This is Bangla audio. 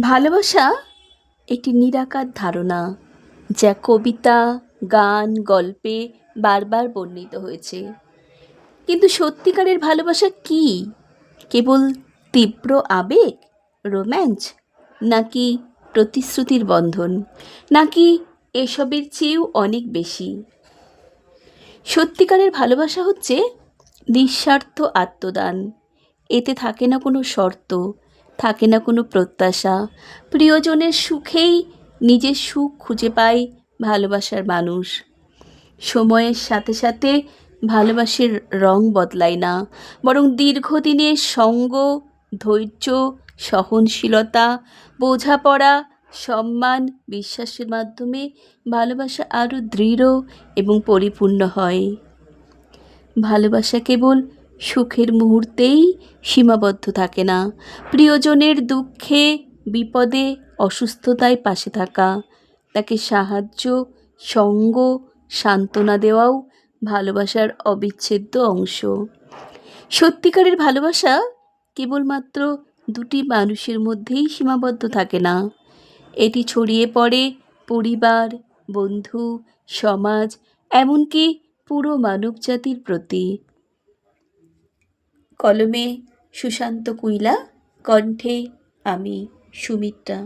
ভালোবাসা একটি নিরাকার ধারণা যা কবিতা, গান, গল্পে বারবার বর্ণিত হয়েছে। কিন্তু সত্যিকারের ভালোবাসা কী? কেবল তীব্র আবেগ, রোম্যাঞ্চ, নাকি প্রতিশ্রুতির বন্ধন, নাকি এসবের চেয়েও অনেক বেশি? সত্যিকারের ভালোবাসা হচ্ছে নিঃস্বার্থ আত্মদান। এতে থাকে না কোনো শর্ত থাকে না কোনো প্রত্যাশা। প্রিয়জনের সুখেই নিজের সুখ খুঁজে পায় ভালোবাসার মানুষ। সময়ের সাথে সাথে ভালোবাসার রং বদলায় না, বরং দীর্ঘদিনের সঙ্গ, ধৈর্য, সহনশীলতা, বোঝাপড়া, সম্মান, বিশ্বাসের মাধ্যমে ভালোবাসা আরও দৃঢ় এবং পরিপূর্ণ হয়। ভালোবাসা কেবল সুখের মুহূর্তেই সীমাবদ্ধ থাকে না। প্রিয়জনের দুঃখে, বিপদে, অসুস্থতায় পাশে থাকা। তাকে সাহায্য, সঙ্গ, সান্ত্বনা দেওয়াও ভালোবাসার অবিচ্ছেদ্য অংশ। সত্যিকারের ভালোবাসা কেবলমাত্র দুটি মানুষের মধ্যেই সীমাবদ্ধ থাকে না। এটি ছড়িয়ে পড়ে পরিবার, বন্ধু, সমাজ, এমনকি পুরো মানবজাতির প্রতি। কলমে সুশান্ত কুইলা কণ্ঠে আমি সুমিত্রা।